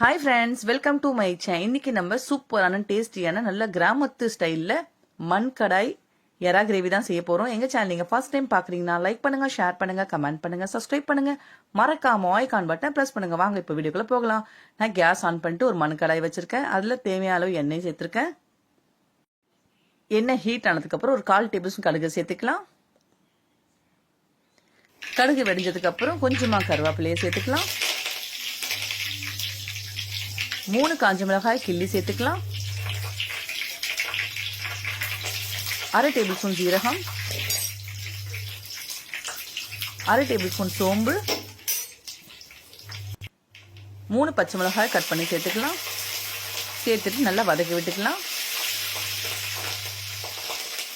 Hi friends welcome to my சே இன்னைக்கு நம்ம சூப்பரான டேஸ்டியான நல்ல கிராமத்து ஸ்டைலில் மண் கடாய் எறா கிரேவி தான் செய்ய போகிறோம் எங்கள் சேனல் நீங்கள் ஃபர்ஸ்ட் டைம் பார்க்குறீங்கன்னா லைக் பண்ணுங்கள் ஷேர் பண்ணுங்கள் கமெண்ட் பண்ணுங்கள் சப்ஸ்கிரைப் பண்ணுங்கள் மறக்காம ஆய்கான் பட்டன் ப்ரெஸ் பண்ணுங்கள் வாங்க இப்போ வீடியோக்குள்ளே போகலாம். நான் கேஸ் ஆன் பண்ணிட்டு ஒரு மண் கடாய் வச்சுருக்கேன். அதில் தேவையான அளவு எண்ணெய் சேர்த்துருக்கேன். எண்ணெய் ஹீட் ஆனதுக்கப்புறம் ஒரு கால் டேபிள் ஸ்பூன் கடுகு சேர்த்துக்கலாம். கடுகு வெடிஞ்சதுக்கப்புறம் கொஞ்சமாக கருவேப்பிலையை சேர்த்துக்கலாம். மூணு காஞ்ச மிளகாய் கிள்ளி சேர்த்துக்கலாம். அரை டேபிள் ஸ்பூன் ஜீரகம். அரை டேபிள் ஸ்பூன் சோம்பு. மூணு பச்சை மிளகாய் கட் பண்ணி சேர்த்துக்கலாம். சேர்த்துட்டு நல்லா வதக்கி விட்டுக்கலாம்.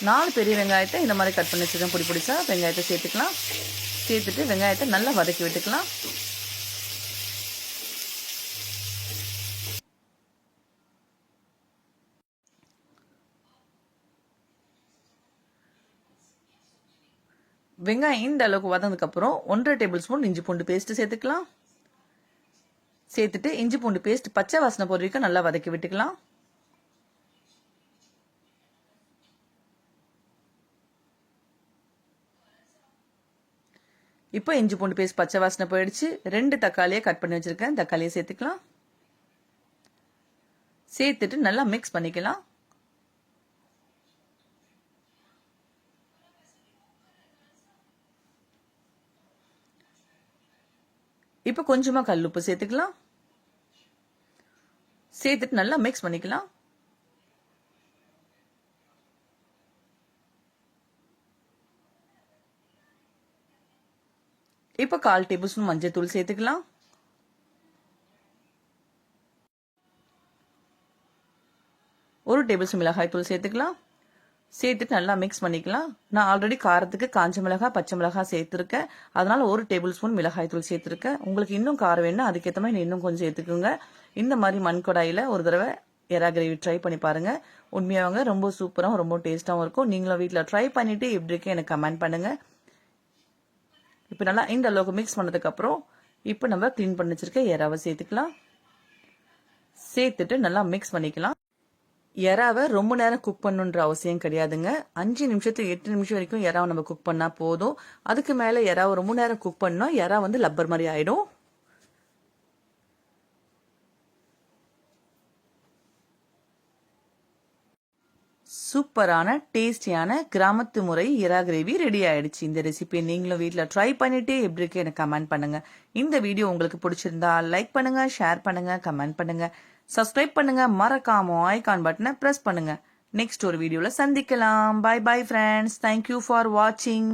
நாலு பெரிய வெங்காயத்தை இந்த மாதிரி கட் பண்ணி வச்சுருக்கேன். பொடி பிடிச்சா வெங்காயத்தை சேர்த்துக்கலாம். சேர்த்துட்டு வெங்காயத்தை நல்லா வதக்கி விட்டுக்கலாம். வெங்காயம் இந்த அளவுக்கு வதந்ததுக்கப்புறம் ஒன்றரை டேபிள் ஸ்பூன் இஞ்சி பூண்டு பேஸ்ட்டு சேர்த்துக்கலாம். சேர்த்துட்டு இஞ்சி பூண்டு பேஸ்ட் பச்சை வாசனை போகிற வரைக்கும் நல்லா வதக்கி விட்டுக்கலாம். இப்போ இஞ்சி பூண்டு பேஸ்ட் பச்சை வாசனை போயிடுச்சு. ரெண்டு தக்காளியை கட் பண்ணி வச்சுருக்கேன். தக்காளியை சேர்த்துக்கலாம். சேர்த்துட்டு நல்லா மிக்ஸ் பண்ணிக்கலாம். இப்போ கொஞ்சமாக கல் உப்பு சேர்த்துக்கலாம். சேர்த்துட்டு நல்லா மிக்ஸ் பண்ணிக்கலாம். இப்போ கால் டேபிள் ஸ்பூன் மஞ்சள் தூள் சேர்த்துக்கலாம். ஒரு டேபிள் ஸ்பூன் மிளகாய் தூள் சேர்த்துக்கலாம். சேர்த்துட்டு நல்லா மிக்ஸ் பண்ணிக்கலாம். நான் ஆல்ரெடி காரத்துக்கு காஞ்ச மிளகாய் பச்சை மிளகாய் சேர்த்துருக்கேன். அதனால் ஒரு டேபிள் ஸ்பூன் மிளகாய்த்தூள் சேர்த்துருக்கேன். உங்களுக்கு இன்னும் காரம் வேணும் அதுக்கேற்ற மாதிரி இன்னும் கொஞ்சம் சேர்த்துக்குங்க. இந்த மாதிரி மண்கொடாயில் ஒரு தடவை எறா கிரேவி ட்ரை பண்ணி பாருங்கள் உண்மையாவங்க ரொம்ப சூப்பராகவும் ரொம்ப டேஸ்ட்டாகவும் இருக்கும். நீங்களும் வீட்டில் ட்ரை பண்ணிவிட்டு எப்படி இருக்கு எனக்கு கமெண்ட் பண்ணுங்கள் இப்போ நல்லா இந்த அளவுக்கு மிக்ஸ் பண்ணதுக்கப்புறம் இப்போ நம்ம க்ளீன் பண்ணி வச்சிருக்க எறாவை சேர்த்துக்கலாம். சேர்த்துட்டு நல்லா மிக்ஸ் பண்ணிக்கலாம். எறாவை ரொம்ப நேரம் குக் பண்ணுன்ற அவசியம் கிடையாதுங்க. அஞ்சு நிமிஷத்துக்கு எட்டு நிமிஷம் வரைக்கும் எறாவை நம்ம குக் பண்ணால் போதும். அதுக்கு மேலே எறாவை ரொம்ப நேரம் குக் பண்ணால் எறா வந்து லப்பர் மாதிரி ஆயிடும். சூப்பரான டேஸ்டியான கிராமத்து முறை இறா கிரேவி ரெடி ஆயிடுச்சு. இந்த ரெசிபி நீங்களும் வீட்டில் ட்ரை பண்ணிட்டே எப்படி இருக்கு எனக்கு கமெண்ட் பண்ணுங்க. இந்த வீடியோ உங்களுக்கு பிடிச்சிருந்தா லைக் பண்ணுங்க ஷேர் பண்ணுங்க கமெண்ட் பண்ணுங்க. சப்ஸ்கிரைப் பண்ணுங்க மறக்காம ஐகான் பட்டனை ப்ரெஸ் பண்ணுங்க. நெக்ஸ்ட் ஒரு வீடியோவில் சந்திக்கலாம். Bye bye friends thank you for வாட்சிங்